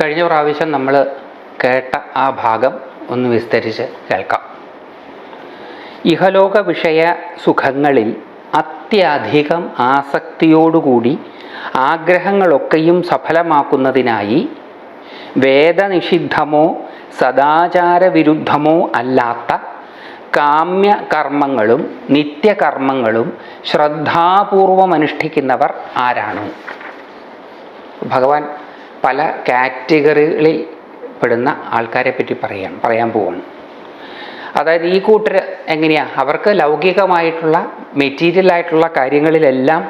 കഴിഞ്ഞ പ്രാവശ്യം നമ്മൾ കേട്ട ആ ഭാഗം ഒന്ന് വിസ്തരിച്ച് കേൾക്കാം. ഇഹലോക വിഷയ സുഖങ്ങളിൽ അത്യധികം ആസക്തിയോടുകൂടി ആഗ്രഹങ്ങളൊക്കെയും സഫലമാക്കുന്നതിനായി വേദനിഷിദ്ധമോ സദാചാരവിരുദ്ധമോ അല്ലാത്ത കാമ്യ കർമ്മങ്ങളും നിത്യകർമ്മങ്ങളും ശ്രദ്ധാപൂർവം അനുഷ്ഠിക്കുന്നവർ ആരാണ്? ഭഗവാൻ പല കാറ്റഗറികളിൽ പെടുന്ന ആൾക്കാരെ പറ്റി പറയാം പറയാൻ പോവാണ്. അതായത് ഈ കൂട്ടർ എങ്ങനെയാണ് അവർക്ക് ലൗകികമായിട്ടുള്ള മെറ്റീരിയൽ ആയിട്ടുള്ള കാര്യങ്ങളിലെല്ലാം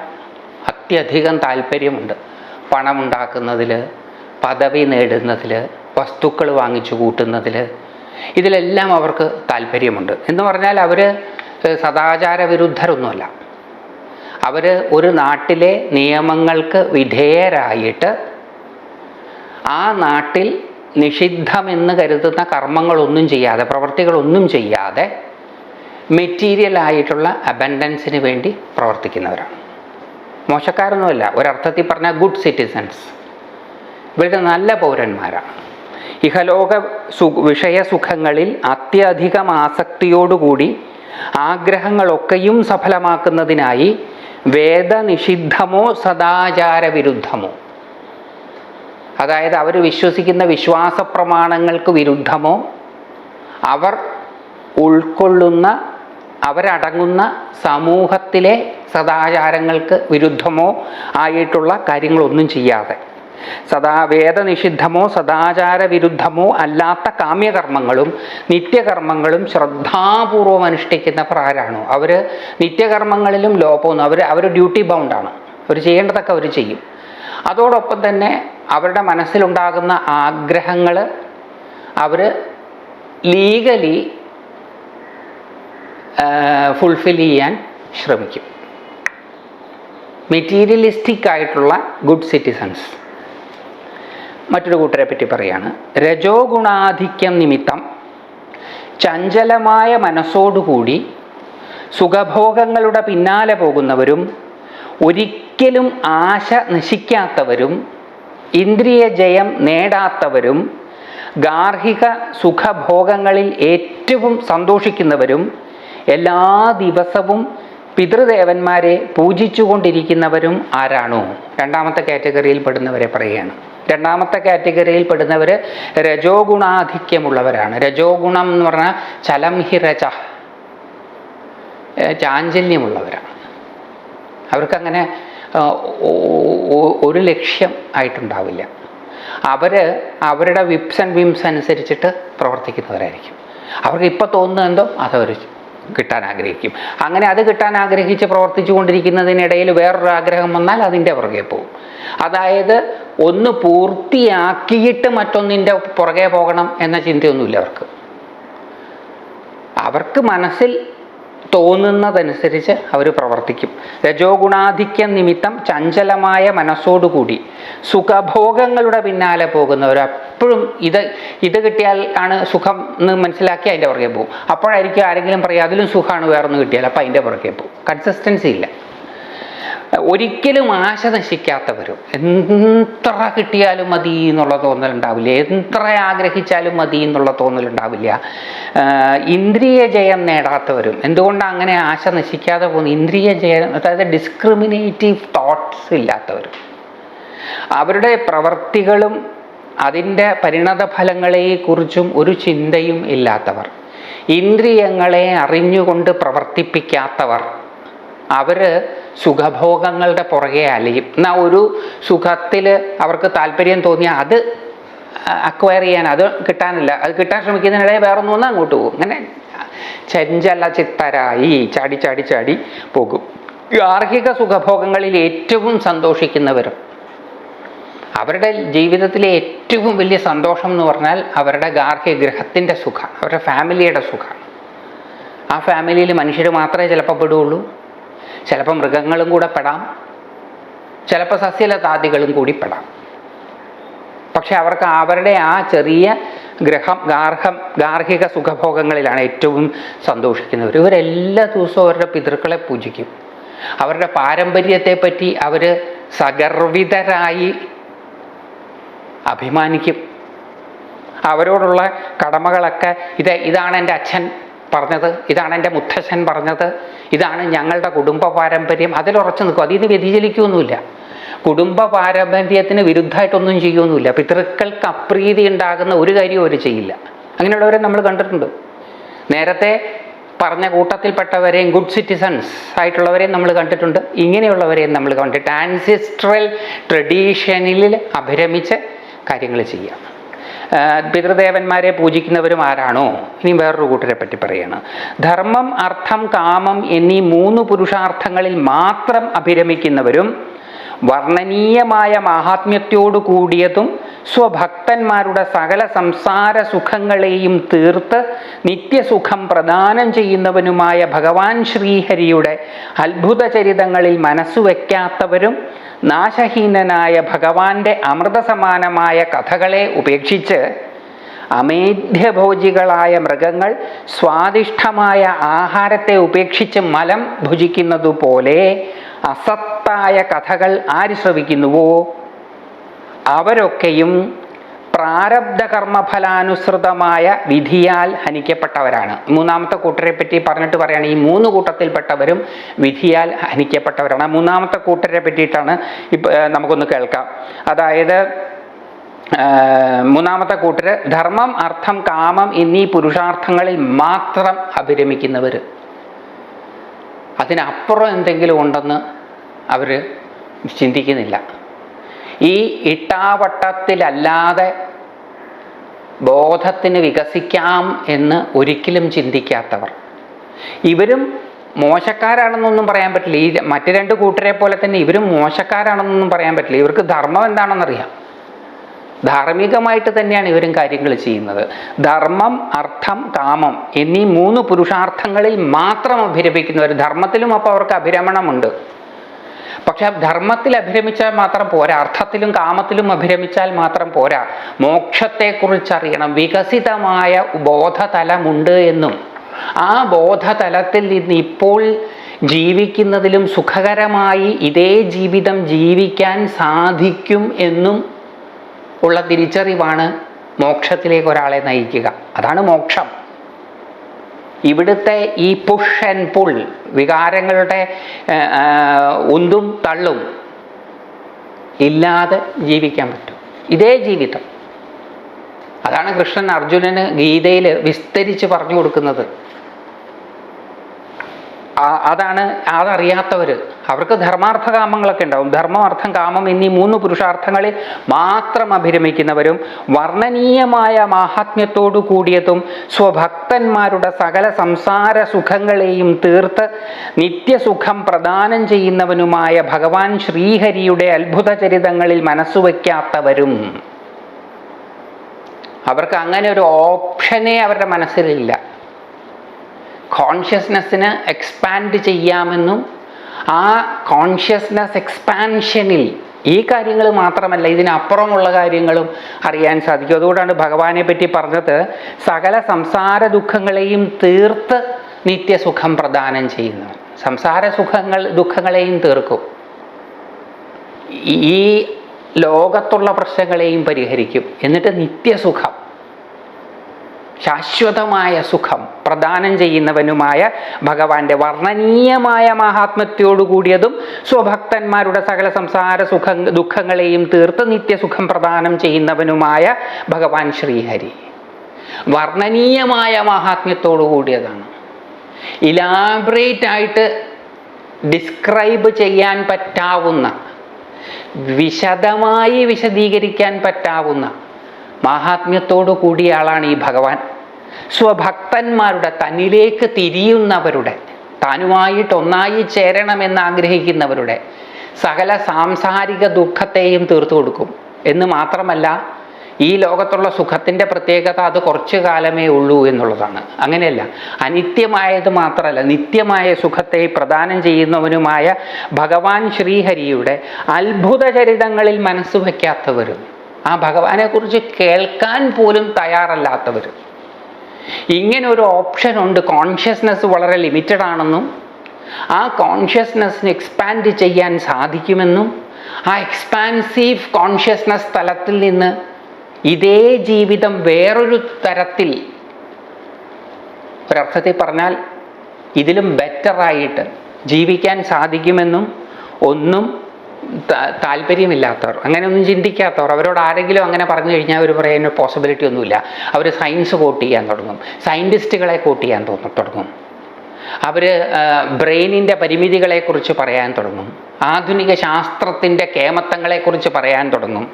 അത്യധികം താല്പര്യമുണ്ട്. പണമുണ്ടാക്കുന്നതിൽ പദവി നേടുന്നതിൽ വസ്തുക്കൾ വാങ്ങിച്ചു കൂട്ടുന്നതിൽ ഇതിലെല്ലാം അവർക്ക് താല്പര്യമുണ്ട്. എന്ന് പറഞ്ഞാൽ അവർ സദാചാര വിരുദ്ധരൊന്നുമല്ല. അവർ ഒരു നാട്ടിലെ നിയമങ്ങൾക്ക് വിധേയരായിട്ട് ആ നാട്ടിൽ നിഷിദ്ധമെന്ന് കരുതുന്ന കർമ്മങ്ങളൊന്നും ചെയ്യാതെ പ്രവർത്തികളൊന്നും ചെയ്യാതെ മെറ്റീരിയൽ ആയിട്ടുള്ള അബൻഡൻസിന് വേണ്ടി പ്രവർത്തിക്കുന്നവരാണ്. മോശക്കാരൊന്നുമല്ല ഒരർത്ഥത്തിൽ പറഞ്ഞാൽ ഗുഡ് സിറ്റിസൺസ് ഇവരുടെ നല്ല പൗരന്മാരാണ് ഇഹലോക സു വിഷയസുഖങ്ങളിൽ അത്യധികം ആസക്തിയോടുകൂടി ആഗ്രഹങ്ങളൊക്കെയും സഫലമാക്കുന്നതിനായി വേദനിഷിദ്ധമോ സദാചാര വിരുദ്ധമോ അതായത് അവർ വിശ്വസിക്കുന്ന വിശ്വാസ പ്രമാണങ്ങൾക്ക് വിരുദ്ധമോ അവർ ഉൾക്കൊള്ളുന്ന അവരടങ്ങുന്ന സമൂഹത്തിലെ സദാചാരങ്ങൾക്ക് വിരുദ്ധമോ ആയിട്ടുള്ള കാര്യങ്ങളൊന്നും ചെയ്യാതെ സദാ വേദനിഷിദ്ധമോ സദാചാര വിരുദ്ധമോ അല്ലാത്ത കാമ്യകർമ്മങ്ങളും നിത്യകർമ്മങ്ങളും ശ്രദ്ധാപൂർവം അനുഷ്ഠിക്കുന്നവർ ആരാണോ? അവർ നിത്യകർമ്മങ്ങളിലും ലോപമൊന്നും അവർ അവർ ഡ്യൂട്ടി ബൗണ്ടാണ് അവർ ചെയ്യേണ്ടതൊക്കെ അവർ ചെയ്യും. അതോടൊപ്പം തന്നെ അവരുടെ മനസ്സിലുണ്ടാകുന്ന ആഗ്രഹങ്ങൾ അവർ ലീഗലി ഫുൾഫിൽ ചെയ്യാൻ ശ്രമിക്കും. മെറ്റീരിയലിസ്റ്റിക് ആയിട്ടുള്ള ഗുഡ് സിറ്റിസൺസ് മറ്റൊരു കൂട്ടരെ പറ്റി പറയാണ്. രജോ ഗുണാധിക്യം നിമിത്തം ചഞ്ചലമായ മനസ്സോടുകൂടി സുഖഭോഗങ്ങളുടെ പിന്നാലെ പോകുന്നവരും ഒരിക്കലും ആശ നശിക്കാത്തവരും ഇന്ദ്രിയ ജയം നേടാത്തവരും ഗാർഹിക സുഖഭോഗങ്ങളിൽ ഏറ്റവും സന്തോഷിക്കുന്നവരും എല്ലാ ദിവസവും പിതൃദേവന്മാരെ പൂജിച്ചുകൊണ്ടിരിക്കുന്നവരും ആരാണോ? രണ്ടാമത്തെ കാറ്റഗറിയിൽ പെടുന്നവരെ പറയുകയാണ്. രണ്ടാമത്തെ കാറ്റഗറിയിൽ പെടുന്നവർ രജോ ഗുണാധിക്യമുള്ളവരാണ് രജോ ഗുണം എന്ന് പറഞ്ഞാൽ ചലം ഹി രജ. ഏഹ് ചാഞ്ചല്യമുള്ളവരാണ്. അവർക്കങ്ങനെ ഒരു ലക്ഷ്യം ആയിട്ടുണ്ടാവില്ല. അവർ അവരുടെ വിപ്സ് ആൻഡ് വിംസ് അനുസരിച്ചിട്ട് പ്രവർത്തിക്കുന്നവരായിരിക്കും. അവർക്ക് ഇപ്പോൾ തോന്നുന്നത് എന്തോ? അതവർ കിട്ടാൻ ആഗ്രഹിക്കും. അങ്ങനെ അത് കിട്ടാൻ ആഗ്രഹിച്ച് പ്രവർത്തിച്ചു കൊണ്ടിരിക്കുന്നതിനിടയിൽ വേറൊരു ആഗ്രഹം വന്നാൽ അതിന്റെ പുറകെ പോകും. അതായത് ഒന്ന് പൂർത്തിയാക്കിയിട്ട് മറ്റൊന്നിന്റെ പുറകെ പോകണം എന്ന ചിന്തയൊന്നുമില്ല അവർക്ക്. അവർക്ക് മനസ്സിൽ തോന്നുന്നതനുസരിച്ച് അവർ പ്രവർത്തിക്കും. രജോ ഗുണാധിക്യം നിമിത്തം ചഞ്ചലമായ മനസ്സോടുകൂടി സുഖഭോഗങ്ങളുടെ പിന്നാലെ പോകുന്നവർ എപ്പോഴും ഇത് ഇത് കിട്ടിയാൽ ആണ് സുഖം എന്ന് മനസ്സിലാക്കി അതിന്റെ പുറകെ പോകും. അപ്പോഴായിരിക്കും ആരെങ്കിലും പറയുക അതിലും സുഖമാണ് വേറൊന്ന് കിട്ടിയാൽ. അപ്പോൾ അതിന്റെ പുറകെ പോകും. കൺസിസ്റ്റൻസി ഇല്ല. ഒരിക്കലും ആശ നശിക്കാത്തവരും. എത്ര കിട്ടിയാലും മതി എന്നുള്ള തോന്നലുണ്ടാവില്ല എത്ര ആഗ്രഹിച്ചാലും മതി എന്നുള്ള തോന്നലുണ്ടാവില്ല ഇന്ദ്രിയ ജയം നേടാത്തവരും. എന്തുകൊണ്ടാണ് അങ്ങനെ ആശ നശിക്കാതെ പോകുന്നത് ഇന്ദ്രിയ ജയം അതായത് ഡിസ്ക്രിമിനേറ്റീവ് തോട്ട്സ് ഇല്ലാത്തവരും. അവരുടെ പ്രവർത്തികളും അതിന്റെ പരിണത ഫലങ്ങളെക്കുറിച്ചും ഒരു ചിന്തയും ഇല്ലാത്തവർ. ഇന്ദ്രിയങ്ങളെ അറിഞ്ഞുകൊണ്ട് പ്രവർത്തിപ്പിക്കാത്തവർ. അവർ സുഖഭോഗങ്ങളുടെ പുറകെ അലയും. എന്നാൽ ഒരു സുഖത്തിൽ അവർക്ക് താല്പര്യം തോന്നിയാൽ അത് അക്വയർ ചെയ്യാൻ അത് കിട്ടാനില്ല. അത് കിട്ടാൻ ശ്രമിക്കുന്നതിനിടെ വേറെ ഒന്നും അങ്ങോട്ട് പോകും. അങ്ങനെ ചഞ്ചല ചിത്തരായി ചാടി ചാടി ചാടി പോകും. ഗാർഹിക സുഖഭോഗങ്ങളിൽ ഏറ്റവും സന്തോഷിക്കുന്നവരും അവരുടെ ജീവിതത്തിലെ ഏറ്റവും വലിയ സന്തോഷം എന്ന് പറഞ്ഞാൽ അവരുടെ ഗാർഹിക ഗൃഹത്തിന്റെ സുഖം അവരുടെ ഫാമിലിയുടെ സുഖം. ആ ഫാമിലിയിൽ മനുഷ്യർ മാത്രമേ ചിലപ്പോൾ പെടുകയുള്ളൂ. ചിലപ്പോൾ മൃഗങ്ങളും കൂടെ പെടാം. ചിലപ്പോൾ സസ്യലതാദികളും കൂടി പെടാം. പക്ഷെ അവർക്ക് അവരുടെ ആ ചെറിയ ഗ്രഹം ഗാർഹം ഗാർഹിക സുഖഭോഗങ്ങളിലാണ് ഏറ്റവും സന്തോഷിക്കുന്നവർ ഇവരെല്ലാ ദിവസവും അവരുടെ പിതൃക്കളെ പൂജിക്കും. അവരുടെ പാരമ്പര്യത്തെ പറ്റി അവർ സഗർവിതരായി അഭിമാനിക്കും. അവരോടുള്ള കടമകളൊക്കെ ഇത് ഇതാണ് എന്റെ അച്ഛൻ പറഞ്ഞത് ഇതാണ് എന്റെ മുത്തശ്ശൻ പറഞ്ഞത് ഇതാണ് ഞങ്ങളുടെ കുടുംബ പാരമ്പര്യം അതിലുറച്ചു നിൽക്കും. അതിൽ നിന്ന് വ്യതിചലിക്കുകയൊന്നുമില്ല കുടുംബ പാരമ്പര്യത്തിന് വിരുദ്ധമായിട്ടൊന്നും ചെയ്യുകയൊന്നുമില്ല. പിതൃക്കൾക്ക് അപ്രീതി ഉണ്ടാകുന്ന ഒരു കാര്യവും അവർ ചെയ്യില്ല. അങ്ങനെയുള്ളവരെ നമ്മൾ കണ്ടിട്ടുണ്ട്. നേരത്തെ പറഞ്ഞ കൂട്ടത്തിൽപ്പെട്ടവരെയും ഗുഡ് സിറ്റിസൺസ് ആയിട്ടുള്ളവരെയും നമ്മൾ കണ്ടിട്ടുണ്ട്. ഇങ്ങനെയുള്ളവരെയും നമ്മൾ കണ്ടിട്ട് ആൻസിസ്ട്രൽ ട്രഡീഷനിൽ അഭിരമിച്ച് കാര്യങ്ങൾ ചെയ്യാം. പിതൃദേവന്മാരെ പൂജിക്കുന്നവരും ആരാണോ? ഇനി വേറൊരു കൂട്ടരെ പറ്റി പറയാണ്. ധർമ്മം അർത്ഥം കാമം എന്നീ മൂന്ന് പുരുഷാർത്ഥങ്ങളിൽ മാത്രം അഭിരമിക്കുന്നവരും വർണനീയമായ മാഹാത്മ്യത്തോടു കൂടിയതും സ്വഭക്തന്മാരുടെ സകല സംസാര സുഖങ്ങളെയും തീർത്ത് നിത്യസുഖം പ്രദാനം ചെയ്യുന്നവനുമായ ഭഗവാൻ ശ്രീഹരിയുടെ അത്ഭുത ചരിതങ്ങളിൽ മനസ്സുവെക്കാത്തവരും നാശഹീനനായ ഭഗവാന്റെ അമൃതസമാനമായ കഥകളെ ഉപേക്ഷിച്ച് അമേധ്യഭോജികളായ മൃഗങ്ങൾ സ്വാദിഷ്ടമായ ആഹാരത്തെ ഉപേക്ഷിച്ച് മലം ഭുജിക്കുന്നതുപോലെ അസത്തായ കഥകൾ ആര് ശ്രവിക്കുന്നുവോ? അവരൊക്കെയും പ്രാരബ്ധ കർമ്മഫലാനുസൃതമായ വിധിയാൽ ഹനിക്കപ്പെട്ടവരാണ്. മൂന്നാമത്തെ കൂട്ടരെ പറ്റി പറഞ്ഞിട്ട് പറയാണ് ഈ മൂന്ന് കൂട്ടത്തിൽപ്പെട്ടവരും വിധിയാൽ ഹനിക്കപ്പെട്ടവരാണ്. മൂന്നാമത്തെ കൂട്ടരെ പറ്റിയിട്ടാണ് ഇപ്പം നമുക്കൊന്ന് കേൾക്കാം. അതായത് മൂന്നാമത്തെ കൂട്ടര് ധർമ്മം അർത്ഥം കാമം എന്നീ പുരുഷാർത്ഥങ്ങളിൽ മാത്രം അഭിരമിക്കുന്നവർ. അതിനപ്പുറം എന്തെങ്കിലും ഉണ്ടെന്ന് അവർ ചിന്തിക്കുന്നില്ല. ഈ ഇട്ടാവട്ടത്തിലല്ലാതെ ബോധത്തിന് വികസിക്കാം എന്ന് ഒരിക്കലും ചിന്തിക്കാത്തവർ. ഇവരും മോശക്കാരാണെന്നൊന്നും പറയാൻ പറ്റില്ല. ഈ മറ്റു രണ്ട് കൂട്ടരെ പോലെ തന്നെ ഇവരും മോശക്കാരാണെന്നൊന്നും പറയാൻ പറ്റില്ല. ഇവർക്ക് ധർമ്മം എന്താണെന്നറിയാം. ധാർമ്മികമായിട്ട് തന്നെയാണ് ഇവരും കാര്യങ്ങൾ ചെയ്യുന്നത്. ധർമ്മം അർത്ഥം കാമം എന്നീ മൂന്ന് പുരുഷാർത്ഥങ്ങളിൽ മാത്രം അഭിരമിക്കുന്നവർ ധർമ്മത്തിലും അപ്പോൾ അവർക്ക് അഭിരമണമുണ്ട്. പക്ഷെ ധർമ്മത്തിൽ അഭിരമിച്ചാൽ മാത്രം പോരാ. അർത്ഥത്തിലും കാമത്തിലും അഭിരമിച്ചാൽ മാത്രം പോരാ. മോക്ഷത്തെക്കുറിച്ച് അറിയണം വികസിതമായ ബോധതലമുണ്ട് എന്നും. ആ ബോധതലത്തിൽ നിന്ന് ഇപ്പോൾ ജീവിക്കുന്നതിലും സുഖകരമായി ഇതേ ജീവിതം ജീവിക്കാൻ സാധിക്കും എന്നും ഉള്ള തിരിച്ചറിവാണ് മോക്ഷത്തിലേക്ക് ഒരാളെ നയിക്കുക. അതാണ് മോക്ഷം. ഇവിടുത്തെ ഈ പുഷ് ആൻഡ് പുൾ വികാരങ്ങളുടെ ഉന്തും തള്ളും ഇല്ലാതെ ജീവിക്കാൻ പറ്റും. ഇതേ ജീവിതം. അതാണ് കൃഷ്ണൻ അർജുനന് ഗീതയിൽ വിസ്തരിച്ച് പറഞ്ഞു കൊടുക്കുന്നത്. അതാണ് അതറിയാത്തവർ അവർക്ക് ധർമാർത്ഥ കാമങ്ങളൊക്കെ ഉണ്ടാവും. ധർമ്മം അർത്ഥം കാമം എന്നീ മൂന്ന് പുരുഷാർത്ഥങ്ങളിൽ മാത്രം അഭിരമിക്കുന്നവരും വർണനീയമായ മാഹാത്മ്യത്തോടു കൂടിയതും സ്വഭക്തന്മാരുടെ സകല സംസാര സുഖങ്ങളെയും തീർത്ത് നിത്യസുഖം പ്രദാനം ചെയ്യുന്നവനുമായ ഭഗവാൻ ശ്രീഹരിയുടെ അത്ഭുത ചരിതങ്ങളിൽ മനസ്സുവയ്ക്കാത്തവരും അവർക്ക് അങ്ങനെ ഒരു ഓപ്ഷനേ അവരുടെ മനസ്സിലില്ല. കോൺഷ്യസ്നെസ്സിന് എക്സ്പാൻഡ് ചെയ്യാമെന്നും ആ കോൺഷ്യസ്നെസ് എക്സ്പാൻഷനിൽ ഈ കാര്യങ്ങൾ മാത്രമല്ല ഇതിനപ്പുറമുള്ള കാര്യങ്ങളും അറിയാൻ സാധിക്കും. അതുകൊണ്ടാണ് ഭഗവാനെ പറ്റി പറഞ്ഞത് സകല സംസാര ദുഃഖങ്ങളെയും തീർത്ത് നിത്യസുഖം പ്രദാനം ചെയ്യുന്നു. സംസാര സുഖങ്ങൾ ദുഃഖങ്ങളെയും തീർക്കും. ഈ ലോകത്തുള്ള പ്രശ്നങ്ങളെയും പരിഹരിക്കും. എന്നിട്ട് നിത്യസുഖം. ശാശ്വതമായ സുഖം പ്രദാനം ചെയ്യുന്നവനുമായ ഭഗവാന്റെ വർണനീയമായ മഹാത്മത്യോടു കൂടിയതും സ്വഭക്തന്മാരുടെ സകല സംസാര സുഖ ദുഃഖങ്ങളെയും തീർത്ത് നിത്യസുഖം പ്രദാനം ചെയ്യുന്നവനുമായ ഭഗവാൻ ശ്രീഹരി. വർണനീയമായ മഹാത്മ്യത്തോടു കൂടിയതാണ്. ഇലാബറേറ്റ് ആയിട്ട് ഡിസ്ക്രൈബ് ചെയ്യാൻ പറ്റാവുന്ന വിശദമായി വിശദീകരിക്കാൻ പറ്റാവുന്ന മാഹാത്മ്യത്തോടു കൂടിയ ആളാണ് ഈ ഭഗവാൻ. സ്വഭക്തന്മാരുടെ തന്നിലേക്ക് തിരിയുന്നവരുടെ താനുമായിട്ട് ഒന്നായി ചേരണമെന്ന് ആഗ്രഹിക്കുന്നവരുടെ സകല സാംസാരിക ദുഃഖത്തെയും തീർത്തു കൊടുക്കും. എന്ന് മാത്രമല്ല ഈ ലോകത്തുള്ള സുഖത്തിന്റെ പ്രത്യേകത അത് കുറച്ചു കാലമേ ഉള്ളൂ എന്നുള്ളതാണ്. അങ്ങനെയല്ല അനിത്യമായത് മാത്രമല്ല നിത്യമായ സുഖത്തെ പ്രദാനം ചെയ്യുന്നവനുമായ ഭഗവാൻ ശ്രീഹരിയുടെ അത്ഭുത ചരിതങ്ങളിൽ മനസ്സ് വയ്ക്കാത്തവരും ആ ഭഗവാനെക്കുറിച്ച് കേൾക്കാൻ പോലും തയ്യാറല്ലാത്തവർ. ഇങ്ങനെ ഒരു ഓപ്ഷൻ ഉണ്ട്. കോൺഷ്യസ്നെസ് വളരെ ലിമിറ്റഡ് ആണെന്നും ആ കോൺഷ്യസ്നെസ്സിന് എക്സ്പാൻഡ് ചെയ്യാൻ സാധിക്കുമെന്നും ആ എക്സ്പാൻസീവ് കോൺഷ്യസ്നെസ് തലത്തിൽ നിന്ന് ഇതേ ജീവിതം വേറൊരു തരത്തിൽ ഒരർത്ഥത്തിൽ പറഞ്ഞാൽ ഇതിലും ബെറ്ററായിട്ട് ജീവിക്കാൻ സാധിക്കുമെന്നും ഒന്നും താല്പര്യമില്ലാത്തവർ അങ്ങനെയൊന്നും ചിന്തിക്കാത്തവർ അവരോട് ആരെങ്കിലും അങ്ങനെ പറഞ്ഞു കഴിഞ്ഞാൽ അവർ പറയുന്ന പോസിബിലിറ്റി ഒന്നുമില്ല. അവർ സയൻസ് കോട്ട് ചെയ്യാൻ തുടങ്ങും. സയന്റിസ്റ്റുകളെ കോട്ട് ചെയ്യാൻ തുടങ്ങും. അവർ ബ്രെയിനിന്റെ പരിമിതികളെക്കുറിച്ച് പറയാൻ തുടങ്ങും. ആധുനിക ശാസ്ത്രത്തിന്റെ കേമത്തങ്ങളെക്കുറിച്ച് പറയാൻ തുടങ്ങും.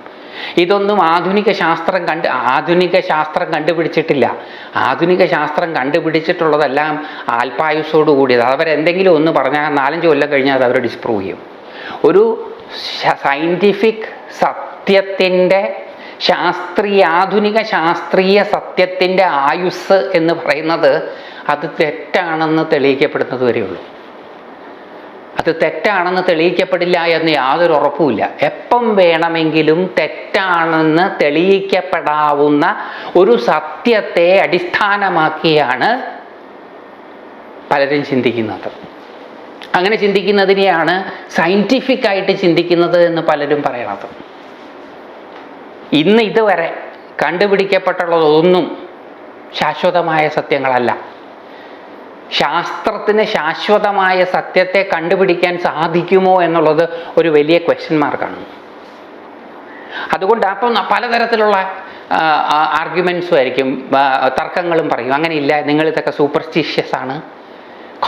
ഇതൊന്നും ആധുനിക ശാസ്ത്രം കണ്ട് ആധുനിക ശാസ്ത്രം കണ്ടുപിടിച്ചിട്ടില്ല. ആധുനിക ശാസ്ത്രം കണ്ടുപിടിച്ചിട്ടുള്ളതെല്ലാം ആൽപ്പായുസോട് കൂടിയത്. അവരെന്തെങ്കിലും ഒന്ന് പറഞ്ഞാൽ നാലഞ്ച് കൊല്ലം കഴിഞ്ഞാൽ അത് അവർ ഡിസ്പ്രൂവ് ചെയ്യും. ഒരു സയന്റിഫിക് സത്യത്തിന്റെ ശാസ്ത്രീയ ആധുനിക ശാസ്ത്രീയ സത്യത്തിന്റെ ആയുസ് എന്ന് പറയുന്നത് അത് തെറ്റാണെന്ന് തെളിയിക്കപ്പെടുന്നത് വരെയുള്ളൂ അത് തെറ്റാണെന്ന് തെളിയിക്കപ്പെടില്ല എന്ന് യാതൊരു ഉറപ്പുമില്ല. എപ്പം വേണമെങ്കിലും തെറ്റാണെന്ന് തെളിയിക്കപ്പെടാവുന്ന ഒരു സത്യത്തെ അടിസ്ഥാനമാക്കിയാണ് പലരും ചിന്തിക്കുന്നത്. അങ്ങനെ ചിന്തിക്കുന്നതിനെയാണ് സയന്റിഫിക് ആയിട്ട് ചിന്തിക്കുന്നത് എന്ന് പലരും പറയണത്. ഇന്ന് ഇതുവരെ കണ്ടുപിടിക്കപ്പെട്ടുള്ളതൊന്നും ശാശ്വതമായ സത്യങ്ങളല്ല. ശാസ്ത്രത്തിന് ശാശ്വതമായ സത്യത്തെ കണ്ടുപിടിക്കാൻ സാധിക്കുമോ എന്നുള്ളത് ഒരു വലിയ ക്വസ്റ്റ്യൻ മാർക്കാണ് അതുകൊണ്ട് അപ്പം പലതരത്തിലുള്ള ആർഗ്യുമെൻസും ആയിരിക്കും തർക്കങ്ങളും പറയും. അങ്ങനെയില്ല നിങ്ങളിതൊക്കെ സൂപ്പർസ്റ്റിഷ്യസ് ആണ്.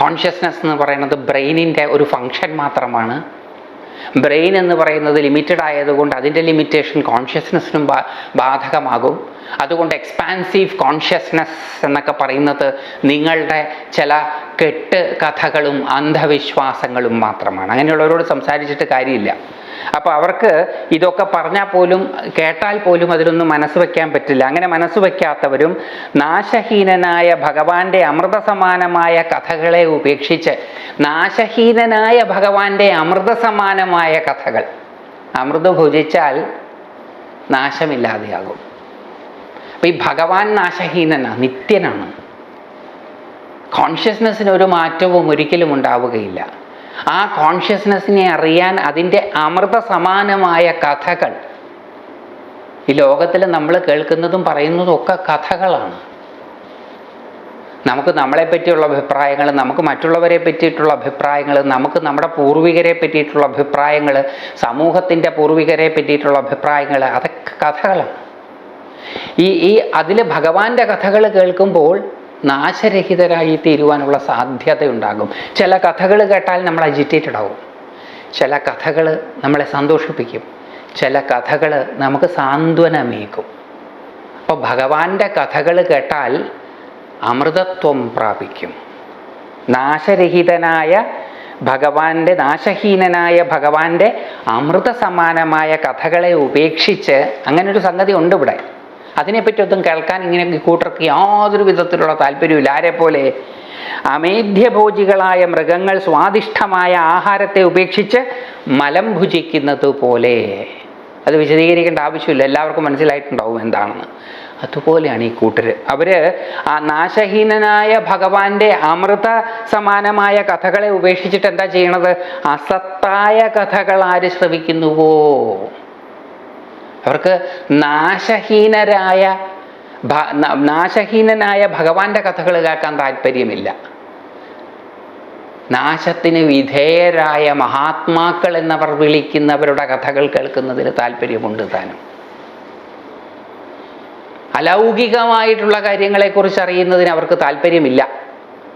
കോൺഷ്യസ്നെസ് എന്ന് പറയുന്നത് ബ്രെയിനിന്റെ ഒരു ഫങ്ഷൻ മാത്രമാണ്. ബ്രെയിൻ എന്ന് പറയുന്നത് ലിമിറ്റഡ് ആയതുകൊണ്ട് അതിന്റെ ലിമിറ്റേഷൻ കോൺഷ്യസ്നെസ്സിനും ബാധകമാകും. അതുകൊണ്ട് എക്സ്പാൻസീവ് കോൺഷ്യസ്നെസ് എന്നൊക്കെ പറയുന്നത് നിങ്ങളുടെ ചില കെട്ട് കഥകളും അന്ധവിശ്വാസങ്ങളും മാത്രമാണ്. അങ്ങനെയുള്ളവരോട് സംസാരിച്ചിട്ട് കാര്യമില്ല. അപ്പോൾ അവർക്ക് ഇതൊക്കെ പറഞ്ഞാൽ പോലും കേട്ടാൽ പോലും അതിലൊന്നും മനസ്സ് വയ്ക്കാൻ പറ്റില്ല. അങ്ങനെ മനസ്സ് വയ്ക്കാത്തവരും നാശഹീനനായ ഭഗവാന്റെ അമൃതസമാനമായ കഥകളെ ഉപേക്ഷിച്ച് നാശഹീനനായ ഭഗവാന്റെ അമൃതസമാനമായ കഥകൾ. അമൃത് ഭുജിച്ചാൽ നാശമില്ലാതെയാകും. അപ്പം ഈ ഭഗവാൻ നാശഹീനനാണ് നിത്യനാണ്. കോൺഷ്യസ്നെസ്സിന് ഒരു മാറ്റവും ഒരിക്കലും ഉണ്ടാവുകയില്ല. ആ കോൺഷ്യസ്നെസ്സിനെ അറിയാൻ അതിന്റെ അമൃത സമാനമായ കഥകൾ. ഈ ലോകത്തിൽ നമ്മൾ കേൾക്കുന്നതും പറയുന്നതും ഒക്കെ കഥകളാണ്. നമുക്ക് നമ്മളെ പറ്റിയുള്ള അഭിപ്രായങ്ങൾ നമുക്ക് മറ്റുള്ളവരെ പറ്റിയിട്ടുള്ള അഭിപ്രായങ്ങൾ നമുക്ക് നമ്മുടെ പൂർവികരെ പറ്റിയിട്ടുള്ള അഭിപ്രായങ്ങൾ സമൂഹത്തിന്റെ പൂർവികരെ പറ്റിയിട്ടുള്ള അഭിപ്രായങ്ങൾ അതൊക്കെ കഥകളാണ്. ഈ ഈ അതിൽ ഭഗവാന്റെ കഥകൾ കേൾക്കുമ്പോൾ നാശരഹിതരായി തീരുവാനുള്ള സാധ്യതയുണ്ടാകും. ചില കഥകൾ കേട്ടാൽ നമ്മൾ അജിറ്റേറ്റഡ് ആവും. ചില കഥകൾ നമ്മളെ സന്തോഷിപ്പിക്കും. ചില കഥകൾ നമുക്ക് സാന്ത്വനമേക്കും അപ്പോൾ ഭഗവാന്റെ കഥകൾ കേട്ടാൽ അമൃതത്വം പ്രാപിക്കും. നാശരഹിതനായ ഭഗവാന്റെ നാശഹീനനായ ഭഗവാന്റെ അമൃത സമാനമായ കഥകളെ ഉപേക്ഷിച്ച് അങ്ങനൊരു സംഗതി ഉണ്ട് ഇവിടെ. അതിനെപ്പറ്റി ഒന്നും കേൾക്കാൻ ഇങ്ങനെ കൂട്ടർക്ക് യാതൊരു വിധത്തിലുള്ള താല്പര്യമില്ല ആരെ പോലെ? അമേധ്യഭോജികളായ മൃഗങ്ങൾ സ്വാദിഷ്ടമായ ആഹാരത്തെ ഉപേക്ഷിച്ച് മലം ഭുജിക്കുന്നത് പോലെ. അത് വിശദീകരിക്കേണ്ട ആവശ്യമില്ല. എല്ലാവർക്കും മനസ്സിലായിട്ടുണ്ടാവും എന്താണെന്ന്. അതുപോലെയാണ് ഈ കൂട്ടർ അവർ ആ നാശഹീനനായ ഭഗവാന്റെ അമൃത സമാനമായ കഥകളെ ഉപേക്ഷിച്ചിട്ട് എന്താ ചെയ്യണത്? അസത്തായ കഥകൾ ആര് ശ്രവിക്കുന്നുവോ? അവർക്ക് നാശഹീനരായ നാശഹീനനായ ഭഗവാന്റെ കഥകൾ കേൾക്കാൻ താല്പര്യമില്ല. നാശത്തിന് വിധേയരായ മഹാത്മാക്കൾ എന്നവർ വിളിക്കുന്നവരുടെ കഥകൾ കേൾക്കുന്നതിന് താല്പര്യമുണ്ട് താനും. അലൗകികമായിട്ടുള്ള കാര്യങ്ങളെക്കുറിച്ച് അറിയുന്നതിന് അവർക്ക് താല്പര്യമില്ല.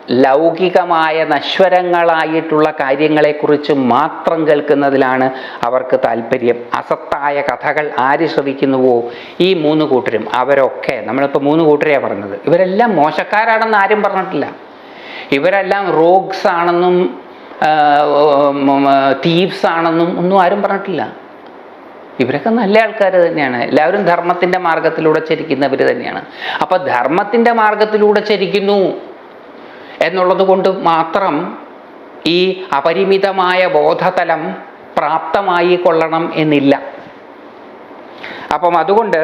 ലൗകികമായ നശ്വരങ്ങളായിട്ടുള്ള കാര്യങ്ങളെക്കുറിച്ച് മാത്രം കേൾക്കുന്നതിലാണ് അവർക്ക് താല്പര്യം. അസത്തായ കഥകൾ ആര് ശ്രവിക്കുന്നുവോ ഈ മൂന്ന് കൂട്ടരും. അവരൊക്കെ നമ്മളിപ്പോൾ മൂന്ന് കൂട്ടരെയാണ് പറഞ്ഞത്. ഇവരെല്ലാം മോശക്കാരാണെന്ന് ആരും പറഞ്ഞിട്ടില്ല. ഇവരെല്ലാം റോഗ്സ് ആണെന്നും തീവ്സ് ആണെന്നും ഒന്നും ആരും പറഞ്ഞിട്ടില്ല. ഇവരൊക്കെ നല്ല ആൾക്കാർ തന്നെയാണ്. എല്ലാവരും ധർമ്മത്തിന്റെ മാർഗത്തിലൂടെ ചരിക്കുന്നവർ തന്നെയാണ്. അപ്പോൾ ധർമ്മത്തിന്റെ മാർഗത്തിലൂടെ ചരിക്കുന്നു. എന്നുള്ളത് കൊണ്ട് മാത്രം ഈ അപരിമിതമായ ബോധതലം പ്രാപ്തമായി കൊള്ളണം എന്നില്ല. അപ്പം അതുകൊണ്ട്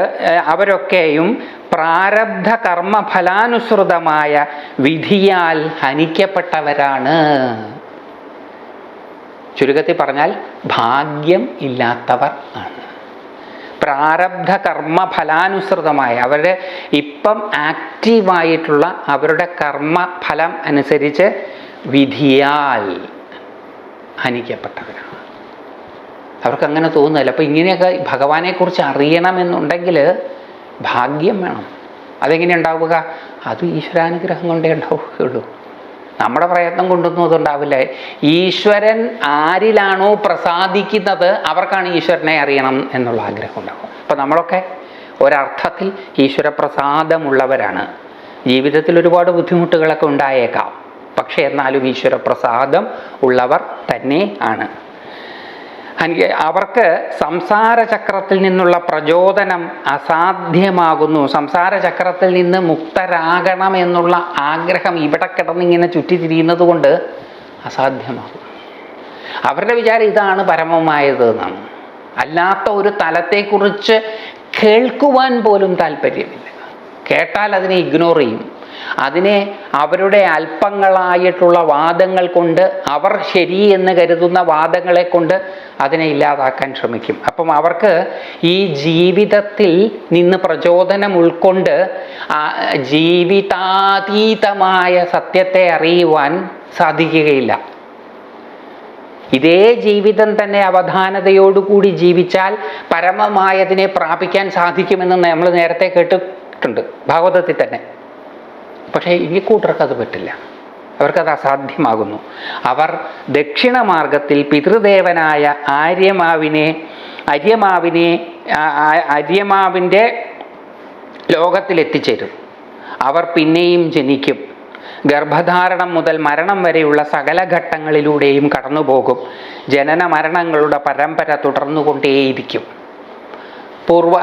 അവരൊക്കെയും പ്രാരബ്ധ കർമ്മഫലാനുസൃതമായ വിധിയാൽ ഹനിക്കപ്പെട്ടവരാണ്. ചുരുക്കത്തിൽ പറഞ്ഞാൽ ഭാഗ്യം ഇല്ലാത്തവർ ആണ്. പ്രാരബ്ധ കർമ്മ ഫലാനുസൃതമായ അവരുടെ ഇപ്പം ആക്റ്റീവായിട്ടുള്ള അവരുടെ കർമ്മ ഫലം അനുസരിച്ച് വിധിയാൽ ഹനിക്കപ്പെട്ടവരാണ്. അവർക്ക് അങ്ങനെ തോന്നുന്നില്ല. അപ്പോൾ ഇങ്ങനെയൊക്കെ ഭഗവാനെക്കുറിച്ച് അറിയണമെന്നുണ്ടെങ്കിൽ ഭാഗ്യം വേണം. അതെങ്ങനെ ഉണ്ടാവുക? അത് ഈശ്വരാനുഗ്രഹം കൊണ്ടേ ഉണ്ടാവുകയുള്ളൂ. നമ്മുടെ പ്രയത്നം കൊണ്ടൊന്നും അതുണ്ടാവില്ല. ഈശ്വരൻ ആരിലാണോ പ്രസാദിക്കുന്നത് അവർക്കാണ് ഈശ്വരനെ അറിയണം എന്നുള്ള ആഗ്രഹം ഉണ്ടാവും അപ്പം നമ്മളൊക്കെ ഒരർത്ഥത്തിൽ ഈശ്വരപ്രസാദമുള്ളവരാണ്. ജീവിതത്തിൽ ഒരുപാട് ബുദ്ധിമുട്ടുകളൊക്കെ ഉണ്ടായേക്കാം. പക്ഷേ എന്നാലും ഈശ്വരപ്രസാദം ഉള്ളവർ തന്നെ ആണ്. അവർക്ക് സംസാര ചക്രത്തിൽ നിന്നുള്ള പ്രചോദനം അസാധ്യമാകുന്നു. സംസാര ചക്രത്തിൽ നിന്ന് മുക്തരാകണം എന്നുള്ള ആഗ്രഹം ഇവിടെ കിടന്നിങ്ങനെ ചുറ്റിത്തിരിയുന്നത് കൊണ്ട് അസാധ്യമാകും അവരുടെ വിചാരം ഇതാണ് പരമമായത് എന്നാണ്. അല്ലാത്ത ഒരു തലത്തെക്കുറിച്ച് കേൾക്കുവാൻ പോലും താല്പര്യമില്ല. കേട്ടാൽ അതിനെ ഇഗ്നോർ ചെയ്യും. അതിനെ അവരുടെ അല്പങ്ങളായിട്ടുള്ള വാദങ്ങൾ കൊണ്ട് അവർ ശരി എന്ന് കരുതുന്ന വാദങ്ങളെ കൊണ്ട് അതിനെ ഇല്ലാതാക്കാൻ ശ്രമിക്കും. അപ്പം അവർക്ക് ഈ ജീവിതത്തിൽ നിന്ന് പ്രചോദനം ഉൾക്കൊണ്ട് ജീവിതാതീതമായ സത്യത്തെ അറിയുവാൻ സാധിക്കുകയില്ല. ഇതേ ജീവിതം തന്നെ അവധാനതയോടുകൂടി ജീവിച്ചാൽ പരമമായതിനെ പ്രാപിക്കാൻ സാധിക്കുമെന്ന് നമ്മൾ നേരത്തെ കേട്ടിട്ടുണ്ട്. ഭാഗവതത്തിൽ തന്നെ. പക്ഷേ ഈ കൂട്ടർക്ക് അത് പറ്റില്ല. അവർക്കത് അസാധ്യമാകുന്നു. അവർ ദക്ഷിണമാർഗത്തിൽ പിതൃദേവനായ ആര്യമാവിനെ അര്യമാവിനെ അര്യമാവിന്റെ ലോകത്തിലെത്തിച്ചേരും. അവർ പിന്നെയും ജനിക്കും. ഗർഭധാരണം മുതൽ മരണം വരെയുള്ള സകല ഘട്ടങ്ങളിലൂടെയും കടന്നുപോകും. ജനന മരണങ്ങളുടെ പരമ്പര തുടർന്നുകൊണ്ടേയിരിക്കും. പൂർവ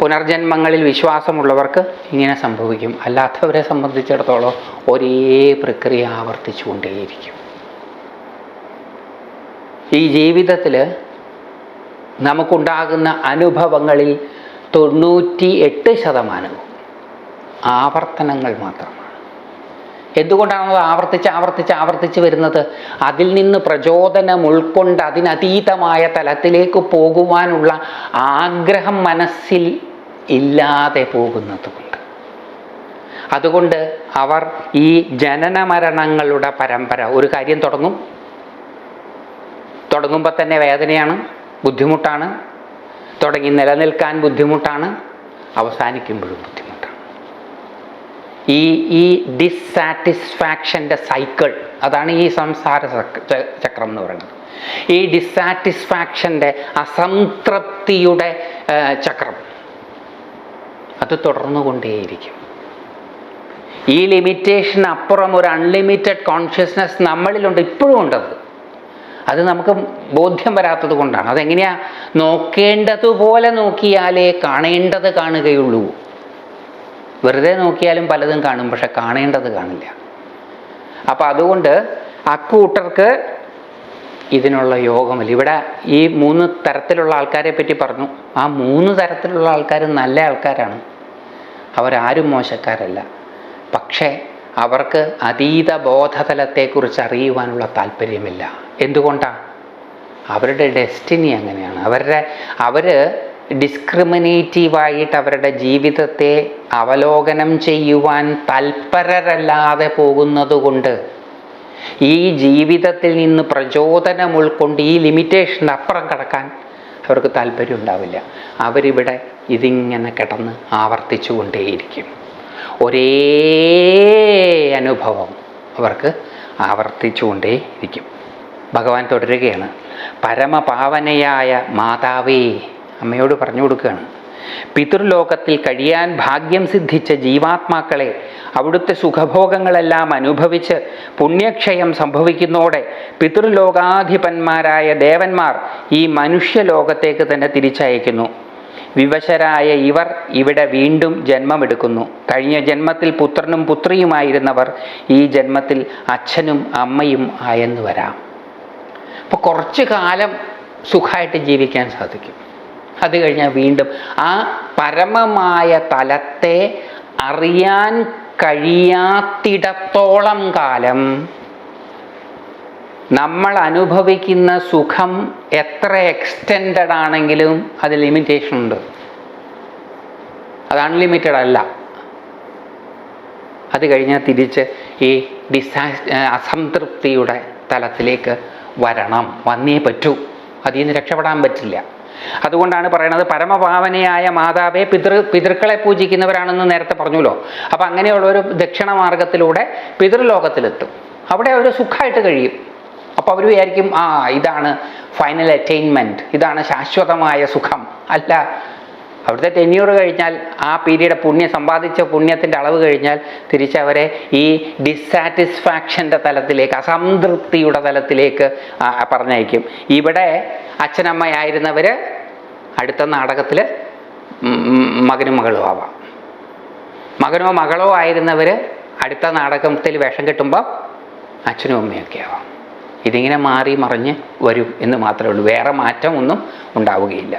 പുനർജന്മങ്ങളിൽ വിശ്വാസമുള്ളവർക്ക് ഇങ്ങനെ സംഭവിക്കും. അല്ലാത്തവരെ സംബന്ധിച്ചിടത്തോളം ഒരേ പ്രക്രിയ ആവർത്തിച്ചുകൊണ്ടേയിരിക്കും. ഈ ജീവിതത്തിൽ നമുക്കുണ്ടാകുന്ന അനുഭവങ്ങളിൽ തൊണ്ണൂറ്റി എട്ട് ശതമാനവും ആവർത്തനങ്ങൾ മാത്രമാണ്. എന്തുകൊണ്ടാണ് അത് ആവർത്തിച്ച് ആവർത്തിച്ച് ആവർത്തിച്ച് വരുന്നത്? അതിൽ നിന്ന് പ്രചോദനം ഉൾക്കൊണ്ട് അതിനതീതമായ തലത്തിലേക്ക് പോകുവാനുള്ള ആഗ്രഹം മനസ്സിൽ ഇല്ലാതെ പോകുന്നതുകൊണ്ട്. അതുകൊണ്ട് അവർ ഈ ജനന മരണങ്ങളുടെ പരമ്പര ഒരു കാര്യം തുടങ്ങും. തുടങ്ങുമ്പോൾ തന്നെ വേദനയാണ് ബുദ്ധിമുട്ടാണ്. തുടങ്ങി നിലനിൽക്കാൻ ബുദ്ധിമുട്ടാണ് അവസാനിക്കുമ്പോഴും ബുദ്ധിമുട്ടാണ്. ഈ ഈ ഡിസ്സാറ്റിസ്ഫാക്ഷന്റെ സൈക്കിൾ അതാണ് ഈ സംസാര ചക്രം എന്ന് പറയുന്നത്. ഈ ഡിസ്സാറ്റിസ്ഫാക്ഷന്റെ അസംതൃപ്തിയുടെ ചക്രം. അത് തുടർന്നുകൊണ്ടേയിരിക്കും. ഈ ലിമിറ്റേഷൻ അപ്പുറം ഒരു അൺലിമിറ്റഡ് കോൺഷ്യസ്നസ് നമ്മളിലുണ്ട് ഇപ്പോഴും ഉണ്ടത്. അത് നമുക്ക് ബോധ്യം വരാത്തത് കൊണ്ടാണ്. അതെങ്ങനെയാ? നോക്കേണ്ടതുപോലെ നോക്കിയാലേ കാണേണ്ടത് കാണുകയുള്ളൂ. വെറുതെ നോക്കിയാലും പലതും കാണും പക്ഷെ കാണേണ്ടത് കാണില്ല. അപ്പം അതുകൊണ്ട് അക്കൂട്ടർക്ക് ഇതിനുള്ള യോഗമല്ല. ഇവിടെ ഈ മൂന്ന് തരത്തിലുള്ള ആൾക്കാരെ പറ്റി പറഞ്ഞു. ആ മൂന്ന് തരത്തിലുള്ള ആൾക്കാർ നല്ല ആൾക്കാരാണ്. അവരാരും മോശക്കാരല്ല. പക്ഷേ അവർക്ക് അതീത ബോധതലത്തെക്കുറിച്ച് അറിയുവാനുള്ള താല്പര്യമില്ല എന്തുകൊണ്ടാണ് അവരുടെ ഡെസ്റ്റിനി അങ്ങനെയാണ്. അവരുടെ അവർ ഡിസ്ക്രിമിനേറ്റീവായിട്ട് അവരുടെ ജീവിതത്തെ അവലോകനം ചെയ്യുവാൻ തൽപരരല്ലാതെ പോകുന്നതുകൊണ്ട് ഈ ജീവിതത്തിൽ നിന്ന് പ്രചോദനം ഉൾക്കൊണ്ട് ഈ ലിമിറ്റേഷൻ അപ്പുറം കടക്കാൻ അവർക്ക് താല്പര്യം ഉണ്ടാവില്ല. അവരിവിടെ ഇതിങ്ങനെ കിടന്ന് ആവർത്തിച്ചു കൊണ്ടേയിരിക്കും. ഒരേ അനുഭവം അവർക്ക് ആവർത്തിച്ചു കൊണ്ടേയിരിക്കും. ഭഗവാൻ തുടരുകയാണ്. പരമപാവനയായ മാതാവേ അമ്മയോട് പറഞ്ഞു കൊടുക്കുകയാണ്. പിതൃലോകത്തിൽ കഴിയാൻ ഭാഗ്യം സിദ്ധിച്ച ജീവാത്മാക്കളെ അവിടുത്തെ സുഖഭോഗങ്ങളെല്ലാം അനുഭവിച്ച് പുണ്യക്ഷയം സംഭവിക്കുന്നതോടെ പിതൃലോകാധിപന്മാരായ ദേവന്മാർ ഈ മനുഷ്യലോകത്തേക്ക് തന്നെ തിരിച്ചയക്കുന്നു. വിവശരായ ഇവർ ഇവിടെ വീണ്ടും ജന്മമെടുക്കുന്നു. കഴിഞ്ഞ ജന്മത്തിൽ പുത്രനും പുത്രിയുമായിരുന്നവർ ഈ ജന്മത്തിൽ അച്ഛനും അമ്മയും ആയെന്ന് വരാം. അപ്പോൾ കുറച്ച് കാലം സുഖമായിട്ട് ജീവിക്കാൻ സാധിക്കും. അത് കഴിഞ്ഞാൽ വീണ്ടും ആ പരമമായ തലത്തെ അറിയാൻ കഴിയാത്തിടത്തോളം കാലം നമ്മൾ അനുഭവിക്കുന്ന സുഖം എത്ര എക്സ്റ്റെൻഡഡ് ആണെങ്കിലും അത് ലിമിറ്റേഷൻ ഉണ്ട്. അത് അൺലിമിറ്റഡ് അല്ല. അത് കഴിഞ്ഞാൽ തിരിച്ച് ഈ ഡിസാ അസംതൃപ്തിയുടെ തലത്തിലേക്ക് വരണം. വന്നേ പറ്റൂ. അതിൽ നിന്ന് രക്ഷപ്പെടാൻ പറ്റില്ല. അതുകൊണ്ടാണ് പറയുന്നത് പരമഭാവനയായ മാതാവെ പിതൃ പിതൃക്കളെ പൂജിക്കുന്നവരാണെന്ന് നേരത്തെ പറഞ്ഞല്ലോ. അപ്പം അങ്ങനെയുള്ള ഒരു ദക്ഷിണ മാർഗത്തിലൂടെ പിതൃലോകത്തിലെത്തും. അവിടെ അവർ സുഖമായിട്ട് കഴിയും. അപ്പോൾ അവർ വിചാരിക്കും ആ ഇതാണ് ഫൈനൽ അറ്റൈൻമെന്റ് ഇതാണ് ശാശ്വതമായ സുഖം. അല്ല അവിടുത്തെ ടെന്യൂർ കഴിഞ്ഞാൽ ആ പീരീഡ് പുണ്യം സമ്പാദിച്ച പുണ്യത്തിന്റെ അളവ് കഴിഞ്ഞാൽ തിരിച്ചവരെ ഈ ഡിസാറ്റിസ്ഫാക്ഷന്റെ തലത്തിലേക്ക് അസംതൃപ്തിയുടെ തലത്തിലേക്ക് പറഞ്ഞയക്കും. ഇവിടെ അച്ഛനമ്മയായിരുന്നവർ അടുത്ത നാടകത്തിൽ മകനും മകളും ആവാം. മകനോ മകളോ ആയിരുന്നവർ അടുത്ത നാടകത്തിൽ വേഷം കിട്ടുമ്പോൾ അച്ഛനും അമ്മയൊക്കെ ആവാം. ഇതിങ്ങനെ മാറി മറിഞ്ഞ് വരും എന്ന് മാത്രമേ ഉള്ളൂ. വേറെ മാറ്റം ഒന്നും ഉണ്ടാവുകയില്ല.